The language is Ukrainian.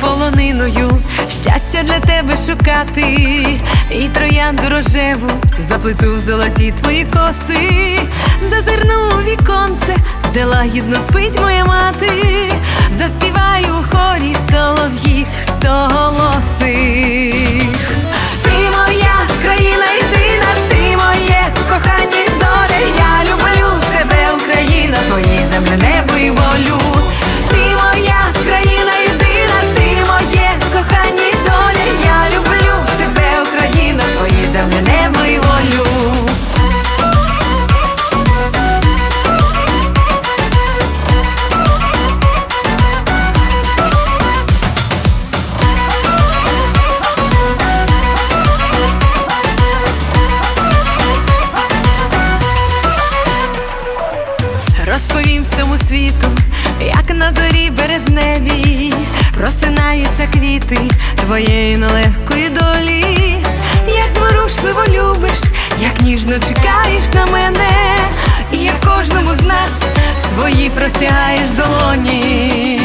полониною, щастя для тебе шукати, і троянду рожеву заплету в золоті твої коси, зазирну у віконце, де лагідно спить моя мати, заспіваю у хорі солов'їв Розповім всьому світу, як на зорі березневій просинаються квіти твоєї нелегкої долі, як зворушливо любиш, як ніжно чекаєш на мене, і як кожному з нас свої простягаєш долоні.